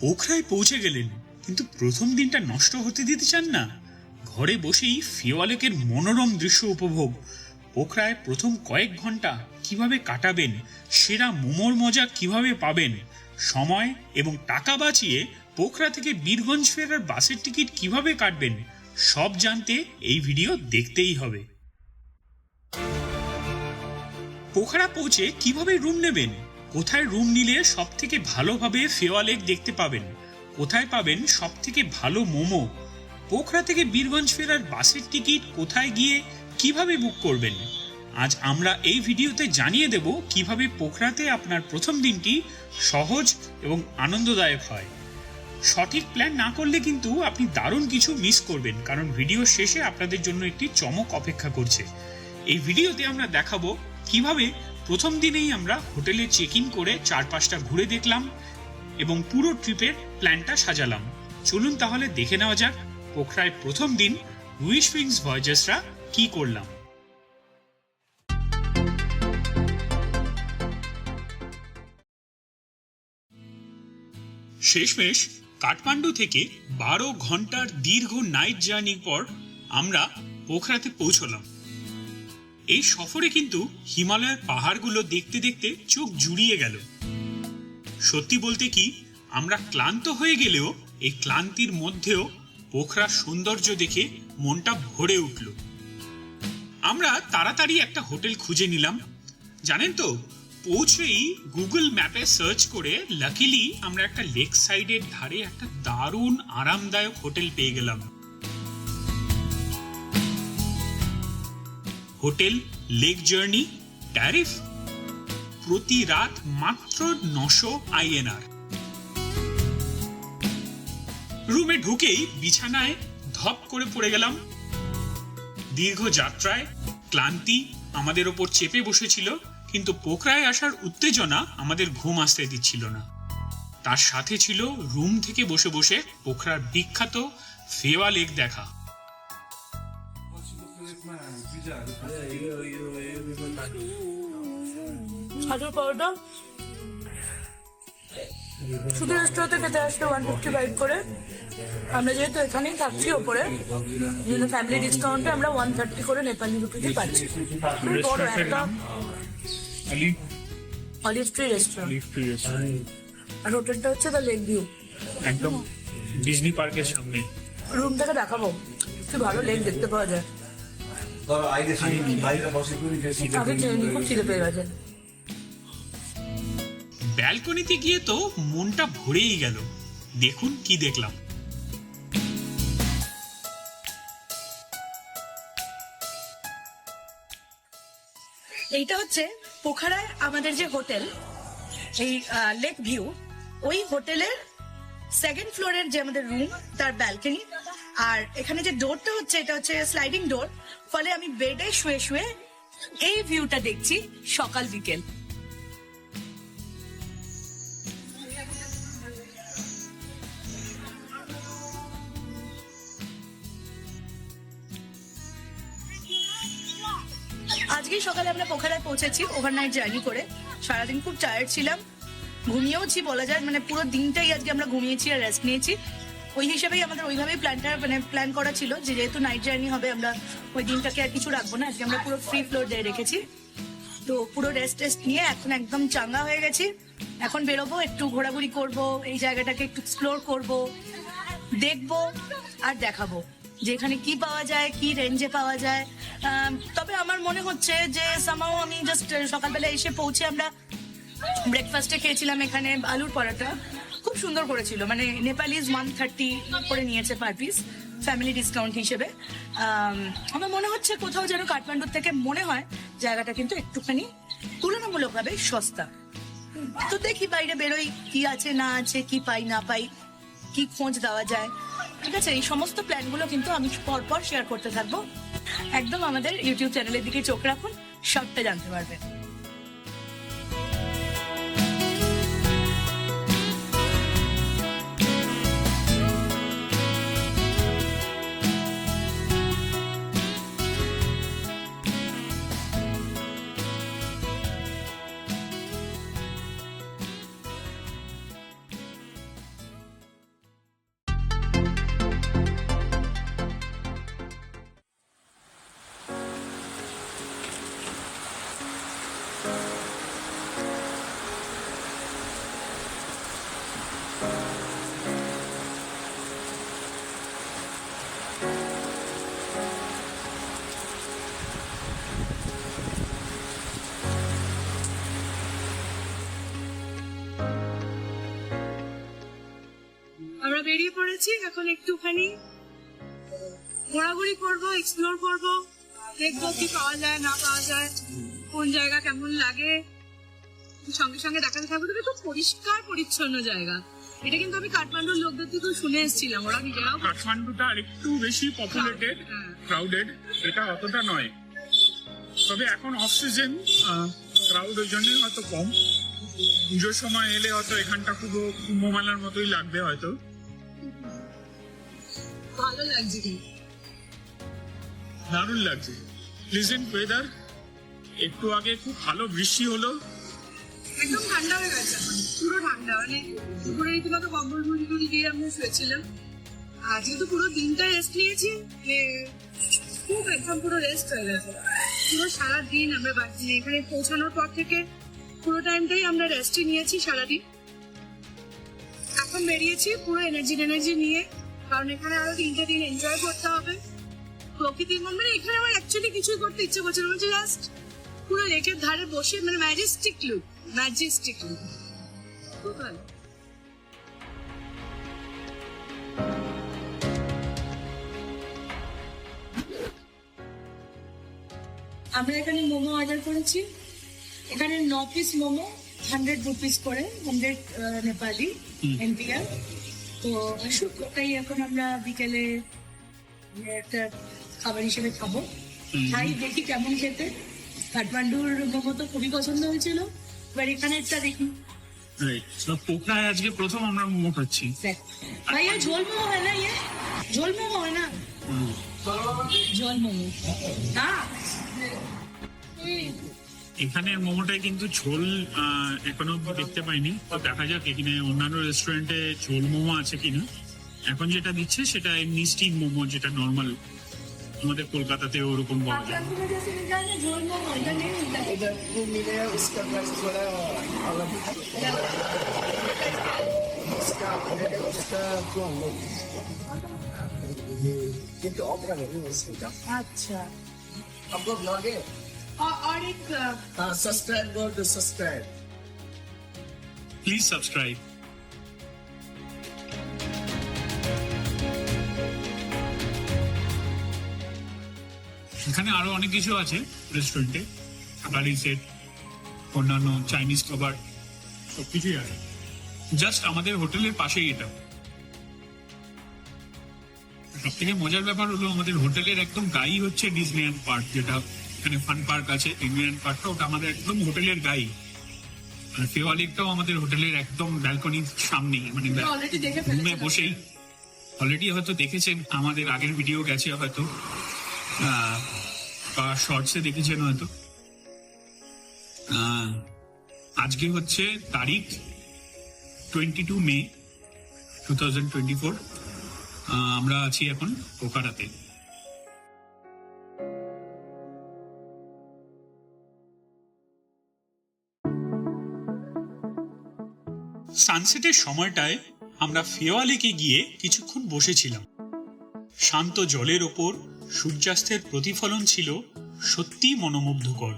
পোখরায় পৌঁছে গেলেন, কিন্তু প্রথম দিনটা নষ্ট হতে দিতে চান না। ঘরে বসেই ফিওয়ালেকের মনোরম দৃশ্য উপভোগ। পোখরায় প্রথম কয়েক ঘণ্টা কীভাবে কাটাবেন, সেরা মোমোর মজা কীভাবে পাবেন, সময় এবং টাকা বাঁচিয়ে পোখরা থেকে বীরগঞ্জ ফেরার বাসের টিকিট কীভাবে কাটবেন, সব জানতে এই ভিডিও দেখতেই হবে। পোখরা পৌঁছে কীভাবে রুম নেবেন? কোথায় রুম নিলে সব থেকে ভালোভাবে ফেওয়া লেক দেখতে পাবেন? কোথায় পাবেন সব থেকে ভালো মোমো? পোখরা থেকে বীরগঞ্জ ফেরার বাসের টিকিট কোথায় গিয়ে কীভাবে বুক করবেন? আজ আমরা এই ভিডিওতে জানিয়ে দেব কীভাবে পোখরাতে আপনার প্রথম দিনটি সহজ এবং আনন্দদায়ক হয়। সঠিক প্ল্যান না করলে কিন্তু আপনি দারুণ কিছু মিস করবেন, কারণ ভিডিও শেষে আপনাদের জন্য একটি চমক অপেক্ষা করছে। এই ভিডিওতে আমরা দেখাবো কীভাবে প্রথম দিনেই আমরা হোটেলে চেক ইন করে চারপাশটা ঘুরে দেখলাম এবং পুরো ট্রিপের প্ল্যানটা সাজালাম। চলুন তাহলে দেখে নেওয়া যাক পোখরায় প্রথম দিন উইশ উইংস ভয়েজার্সরা কি করলাম। শেষমেশ কাঠমান্ডু থেকে বারো ঘণ্টার দীর্ঘ নাইট জার্নির পর আমরা পোখরাতে পৌঁছলাম। এই সফরে কিন্তু হিমালয়ের পাহাড়গুলো দেখতে দেখতে চোখ জুড়িয়ে গেল। সত্যি বলতে কি, আমরা ক্লান্ত হয়ে গেলেও এই ক্লান্তির মধ্যেও পোখরার সৌন্দর্য দেখে মনটা ভরে উঠল। আমরা তাড়াতাড়ি একটা হোটেল খুঁজে নিলাম। জানেন তো, পৌঁছেই গুগল ম্যাপে সার্চ করে লাকিলি আমরা একটা লেক সাইডের ধারে একটা দারুণ, আরামদায়ক হোটেল পেয়ে গেলাম। Hotel, lake journey, tariff? প্রতি রাত মাত্র নশো আইএনআর রুমে ঢুকেই বিছানায় ধপ করে পড়ে গেলাম। দীর্ঘ যাত্রায় ক্লান্তি আমাদের ওপর চেপে বসেছিল, কিন্তু পোখরায় আসার উত্তেজনা আমাদের ঘুম আসতে দিচ্ছিল না। তার সাথে ছিল রুম থেকে বসে বসে পোখরার বিখ্যাত ফেওয়া লেক দেখা। হাজার পাউডার শুধু রেস্টোরাঁতে খেতে আসলে ওয়ান ফিফটি ফাইভ করে আমরা যেহেতু এখানেই থাকছি ওপরে যেহেতু ফ্যামিলি ডিসকাউন্টে আমরা ওয়ান থার্টি করে নেপালি রুপিতে পাচ্ছি বড় একটা অলিভ ট্রি রেস্টুরেন্ট আর হোটেলটা হচ্ছে দ্য লেক ভিউ একদম ডিজনি পার্কের সামনে। রুম থেকে দেখাবো। কি ভালো লেক দেখতে পাওয়া যায়। ধরো আইলে বাইরে বসে করি গেছে। ব্যালকনিতে গিয়ে তো মনটা ভরেই গেল। দেখুন কি দেখলাম। এইটা হচ্ছে পোখারায় আমাদের যে হোটেল এই লেক ভিউ ওই হোটেলের সেকেন্ড ফ্লোরের যে আমাদের রুম তার ব্যালকনি আর এখানে যে ডোরটা হচ্ছে, এটা হচ্ছে স্লাইডিং ডোর ফলে আমি বেডে শুয়ে শুয়ে এই ভিউটা দেখছি সকাল বিকেল। আজকেই সকালে আমরা পোখারায় পৌঁছেছি ওভারনাইট জার্নি করে। সারাদিন খুব টায়ার্ড ছিলাম। ঘুমিয়েওছি বলা যায় মানে পুরো দিনটাই আজকে আমরা ঘুমিয়েছি আর রেস্ট নিয়েছি। ওই হিসেবেই আমাদের ওইভাবেই প্ল্যানটা মানে প্ল্যান করা ছিল যে যেহেতু নাইট জার্নি হবে, আমরা ওই দিনটাকে আর কিছু রাখব না। আজকে আমরা পুরো ফ্রি ফ্লোর দিয়ে রেখেছি। তো পুরো রেস্ট টেস্ট নিয়ে এখন একদম চাঙ্গা হয়ে গেছি। এখন বেরোবো, একটু ঘোরাঘুরি করব, এই জায়গাটাকে একটু এক্সপ্লোর করব, দেখব আর দেখাবো যে এখানে কি পাওয়া যায়, কি রেঞ্জে পাওয়া যায়। তবে আমার মনে হচ্ছে যে সামাও আমি জাস্ট সকালবেলা এসে পৌঁছে আমরা ব্রেকফাস্টে খেয়েছিলাম এখানে আলুর পরাটা। খুব সুন্দর করেছিল। মানে নেপালিজ ওয়ান থার্টি করে নিয়েছে পার পিস ফ্যামিলি ডিসকাউন্ট হিসেবে। আমার মনে হচ্ছে কোথাও যেন কাঠমান্ডুর থেকে মনে হয় জায়গাটা কিন্তু একটুখানি তুলনামূলকভাবে সস্তা। তো দেখি বাইরে বেরোই কি আছে, না আছে, কি পাই, না পাই, কি খোঁজ দেওয়া যায়। ঠিক আছে, এই সমস্ত প্ল্যানগুলো কিন্তু আমি পরপর শেয়ার করতে থাকব। একদম আমাদের ইউটিউব চ্যানেলের দিকে চোখ রাখুন, সবটা জানতে পারবেন। একটুখানি। ঘোরাঘুরি করব এক্সপ্লোর করব দেখব কি পাওয়া যায় না পাওয়া যায় কোন জায়গা কেমন লাগে। সঙ্গে সঙ্গে দেখাতে থাকব তবে খুব পরিষ্কার পরিচ্ছন্ন জায়গা। এটা কিন্তু আমি কাঠমান্ডুর লোকদের থেকেও শুনে এসেছিলাম ওরা নিজেরাও কাঠমান্ডুটা আর একটু বেশি পপুলেটেড হ্যাঁ। ক্রাউডেড এটা অতটা নয়। তবে এখন অফ সিজন ক্রাউড ওই জন্যই হয়তো কম। পুজোর সময় এলে হয়তো এখানটা পুরো কুম্ভ মেলার মতোই লাগবে হয়তো। ভালো লাগছে কিন্তু দারুণ লাগছে। প্লিজেন্ট ওয়েদার একটু আগে খুব ভালো বৃষ্টি হলো। একদম ঠান্ডা হয়ে গেছে পুরো ঠান্ডা মানে দুপুরে রীতিমতো কম্বল মুড়ি টুড়ি দিয়ে আমরা শুয়েছিলাম। আর যেহেতু পুরো দিনটা রেস্ট নিয়েছি খুব একদম পুরো রেস্ট হয়ে গেছে। পুরো সারা দিন আমরা বাড়ি এখানে পৌঁছানোর পর থেকে পুরো টাইমটাই আমরা রেস্টই নিয়েছি সারাদিন। এখন বেরিয়েছি পুরো এনার্জি এনার্জি নিয়ে। কারণ এখানে আরও তিনটে দিন এনজয় করতে হবে। প্রকৃতির মন মানে এখানে আমার অ্যাকচুয়ালি কিছুই করতে ইচ্ছে করছে না। বলছে জাস্ট পুরো লেকের ধারে বসে মানে ম্যাজেস্টিক লুক ম্যাজেস্টিক লুক খুব ভালো আমরা এখানে মোমো অর্ডার করেছি। এখানে ন পিস মোমো হান্ড্রেড রুপিস করে হান্ড্রেড নেপালি এনপিআর তো আসুক এখন আমরা বিকেলে একটা খাবার হিসেবে খাব। খাই দেখি কেমন খেতে। কাঠমান্ডুর মোমো তো খুবই পছন্দ হয়েছিল এবার এখানে একটা দেখি। পোকরায় আজকে প্রথম আমরা মোমো খাচ্ছি। ভাইয়া ঝোল মোমো হয় না ইয়ে। ঝোল মোমো হয় না? ঝোল মোমো। হ্যাঁ। এখানের মোমোটায় কিন্তু ঝোল এখনও দেখতে পাইনি। তো দেখা যাক এখানে অন্যান্য রেস্টুরেন্টে ঝোল মোমো আছে কিনা। এখন যেটা দিচ্ছে সেটা এমনি স্টিম মোমো যেটা নর্মাল আমাদের কলকাতাতে ওরকম পাওয়া যায়। আচ্ছা। আপনার ব্লগে প্লিজ সাবস্ক্রাইব এখানে আরও অনেক কিছু আছে রেস্টুরেন্টে গাড়ি সেট অন্যান্য চাইনিজ খাবার, সবকিছুই আছে। জাস্ট আমাদের হোটেলের পাশেই এটা। সব থেকে মজার ব্যাপার হলো আমাদের হোটেলের একদম গাই হচ্ছে ডিজনিল্যান্ড পার্ক যেটা এখানে ফান পার্ক আছে ডিজনিল্যান্ড পার্কটা ওটা আমাদের একদম হোটেলের গাই আর ফেওয়া লেকটাও আমাদের হোটেলের একদম ব্যালকনির সামনেই মানে রুমে বসেই। অলরেডি হয়তো দেখেছেন আমাদের আগের ভিডিও গেছে হয়তো। আহ, বা শর্টসে দেখেছেন হয়তো। আজকে হচ্ছে তারিখ twenty two May two thousand twenty four আমরা আছি এখন পোকারাতে সানসেটের সময়টায় আমরা ফেওয়া লেকে গিয়ে কিছুক্ষণ বসেছিলাম। শান্ত জলের ওপর সূর্যাস্তের প্রতিফলন ছিল সত্যি মনোমুগ্ধকর।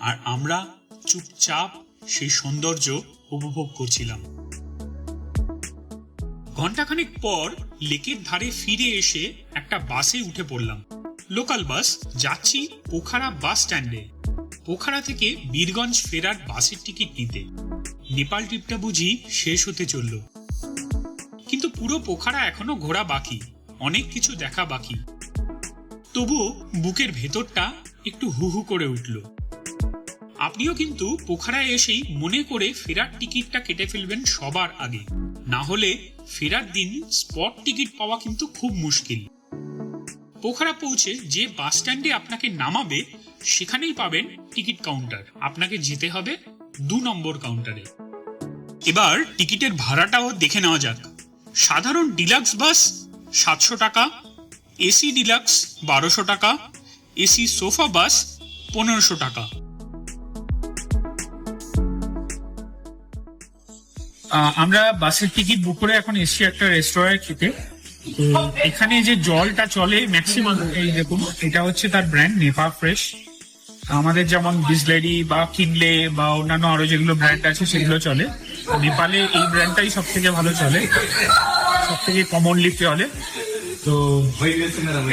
আর আমরা চুপচাপ সেই সৌন্দর্য উপভোগ করছিলাম। ঘন্টাখানেক পর লেকের ধারে ফিরে এসে একটা বাসে উঠে পড়লাম। লোকাল বাস, যাচ্ছি পোখারা বাস স্ট্যান্ডে। পোখারা থেকে বীরগঞ্জ ফেরার বাসের টিকিট নিতে। নেপাল ট্রিপটা বুঝি শেষ হতে চলল। কিন্তু পুরো পোখারা এখনও ঘোরা বাকি, অনেক কিছু দেখা বাকি। তবুও বুকের ভেতরটা একটু হু হু করে উঠল। আপনিও কিন্তু পোখারায় এসেই মনে করে ফেরার টিকিটটা কেটে ফেলবেন সবার আগে। না হলে ফেরার দিন স্পট টিকিট পাওয়া কিন্তু খুব মুশকিল। পোখারা পৌঁছে যে বাস স্ট্যান্ডে আপনাকে নামাবে, সেখানেই পাবেন টিকিট কাউন্টার। আপনাকে যেতে হবে দু নম্বর কাউন্টারে এবার টিকিটের ভাড়াটাও দেখে নেওয়া যাক। সাধারণ ডিলাক্স বাস সাতশো টাকা, এসি ডিলাক্স বারোশো টাকা, এসি সোফা বাস পনেরোশো টাকা। আমরা বাসের টিকিট বুক করে এখন এসি একটা রেস্টুরেন্ট খেতে। এখানে যে জলটা চলে ম্যাক্সিমাম এই দেখুন, এটা হচ্ছে তার ব্র্যান্ড নেপা ফ্রেশ আমাদের যেমন বিসলেরি বা কিনলে বা অন্যান্য আরও যেগুলো ব্র্যান্ড আছে, সেগুলো চলে। নেপালে এই ব্র্যান্ডটাই সব থেকে ভালো চলে। সব থেকে কমনলি চলে। তো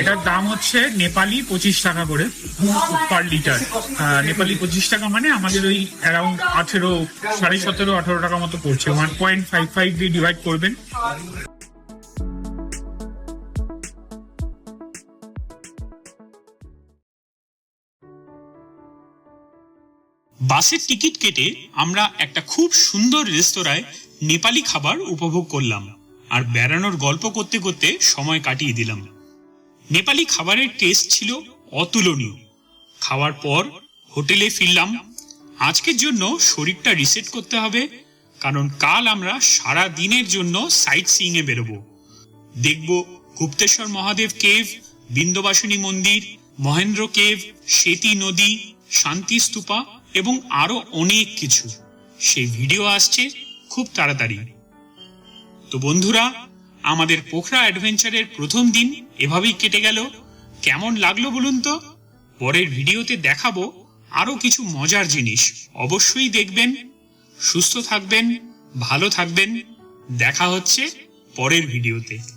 এটার দাম হচ্ছে নেপালি পঁচিশ টাকা করে পার লিটার নেপালি পঁচিশ টাকা মানে আমাদের ওই অ্যারাউন্ড আঠেরো, সাড়ে সতেরো, আঠেরো টাকা মতো পড়ছে। ওয়ান পয়েন্ট ফাইভ ফাইভ দিয়ে ডিভাইড করবেন। বাসের টিকিট কেটে আমরা একটা খুব সুন্দর রেস্তোরাঁয় নেপালি খাবার উপভোগ করলাম আর বেড়ানোর গল্প করতে করতে সময় কাটিয়ে দিলাম। নেপালি খাবারের টেস্ট ছিল অতুলনীয়। খাওয়ার পর হোটেলে ফিরলাম। আজকের জন্য শরীরটা রিসেট করতে হবে, কারণ কাল আমরা সারা দিনের জন্য সাইট সিইং এ বেরোবো। দেখব গুপ্তেশ্বর মহাদেব কেভ বিন্দবাসিনী মন্দির, মহেন্দ্র কেভ সেতী নদী, শান্তি স্তূপা এবং আরও অনেক কিছু। সেই ভিডিও আসছে খুব তাড়াতাড়ি। তো বন্ধুরা, আমাদের পোখরা অ্যাডভেঞ্চারের প্রথম দিন এভাবেই কেটে গেল। কেমন লাগল বলুন তো? পরের ভিডিওতে দেখাবো আরও কিছু মজার জিনিস। অবশ্যই দেখবেন, সুস্থ থাকবেন, ভালো থাকবেন। দেখা হচ্ছে পরের ভিডিওতে।